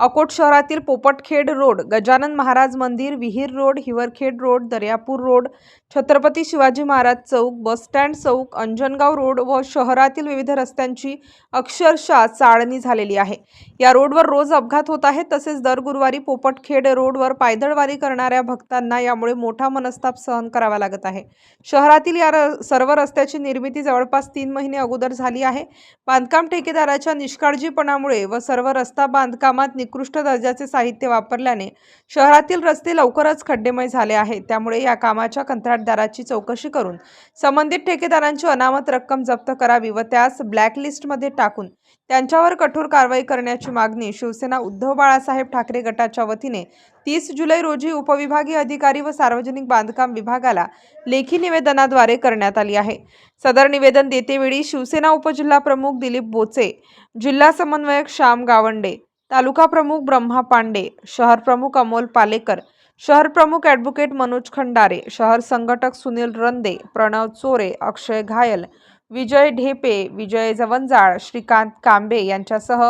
Akot शहरातील Popatkhed road Gajanan Maharaj मंदिर विहीर road Hiwarkhed road Daryapur road Chhatrapati Shivaji Maharaj चौक bus stand चौक अंजनगाव रोड व शहरातील विविध रस्त्यांची अक्षरशः चाळणी झालेली आहे. या रोडवर रोज अपघात होत आहेत तसेच दर गुरुवारी पोपटखेड रोडवर पायदळवारी करणाऱ्या भक्तांना यामुळे मोठा मनस्ताप सहन करावा लागत आहे. शहरातील या र- सर्व रस्त्याची निर्मिती जवळपास तीन महिने अगोदर झाली आहे. बांधकाम ठेकेदाराच्या निष्काळजीपणामुळे व सर्व रस्ता बांधकामात निकृष्ट दर्जाचे साहित्य वापरल्याने शहरातील रस्ते लवकरच खड्डेमय झाले आहेत. त्यामुळे या कामाच्या कंत्राटदाराची चौकशी करून संबंधित ठेकेदारांची अनामत रक्कम जप्त करावी व त्यास ब्लॅकलिस्टमध्ये टाकून त्यांच्यावर कठोर कारवाई करण्याची मागणी शिवसेना उद्धव बाळासाहेब ठाकरे गटाच्या वतीने तीस जुलै रोजी उपविभागीय अधिकारी व सार्वजनिक बांधकाम विभागाला लेखी निवेदनाद्वारे करण्यात आली आहे. सदर निवेदन देतेवेळी शिवसेना उपजिल्हा प्रमुख दिलीप बोचे जिल्हा समन्वयक श्याम गावंडे तालुका प्रमुख ब्रह्मा पांडे शहर प्रमुख अमोल पालेकर शहर प्रमुख ॲडव्होकेट मनोज खंडारे शहर संघटक सुनील रंदे प्रणव चोरे अक्षय घायल विजय ढेपे विजय जवंजाळ श्रीकांत कांबे यांच्यासह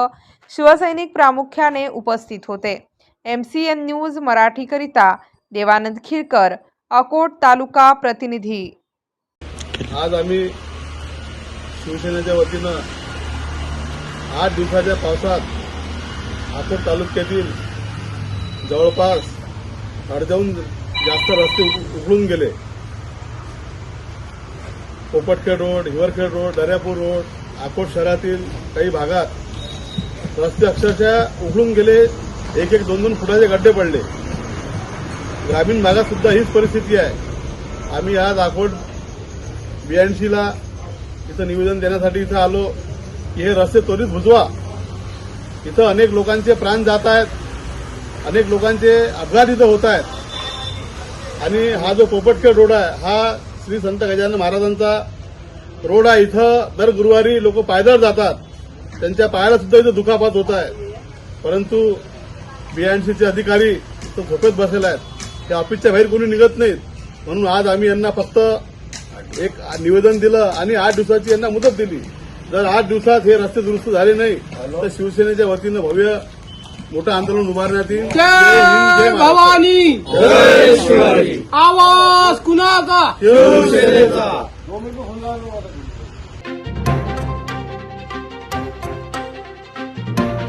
शिवसैनिक प्रामुख्याने उपस्थित होते. एम सी एन न्यूज मराठीकरिता देवानंद खिरकर अकोट तालुका प्रतिनिधी. आज आम्ही शिवसेनेच्या वतीनं आठ दिवसाच्या पावसात अकोट तालुक्यातील जवळपास अर्ध्याहून जास्त रस्ते उघडून गेले. Popatkhed road Hiwarkhed road Daryapur road Akot शहरातील काही भागात रस्ते अक्षरशः उघडून गेले. एक एक दोन दोन फुटाचे गड्डे पडले. ग्रामीण भागात सुद्धा हीच परिस्थिती आहे. आम्ही आज अकोट बीएनसीला इथं निवेदन देण्यासाठी इथं आलो की हे रस्ते त्वरित भुजवा इथं अनेक लोकांचे प्राण जात आहेत. अनेक लोकांचे अपघात इथं होत आहेत. आणि हा जो पोपटखेड रोड आहे हा श्री संत गजानन महाराजांचा रोड आहे. इथं दर गुरुवारी लोक पायदळ जातात. त्यांच्या पायाला सुद्धा इथं दुखापत होत आहे. परंतु बीएनसीचे अधिकारी तो झोपेत बसलेले आहेत. त्या ऑफिसच्या बाहेर कोणी निघत नाहीत. म्हणून आज आम्ही यांना फक्त एक निवेदन दिलं आणि आठ दिवसाची यांना मुदत दिली. जर आठ दिवसात हे रस्ते दुरुस्त झाले नाही तर शिवसेनेच्या वतीनं भव्य मोठं आंदोलन उभारण्यात येईल. आवाज कुणाचा?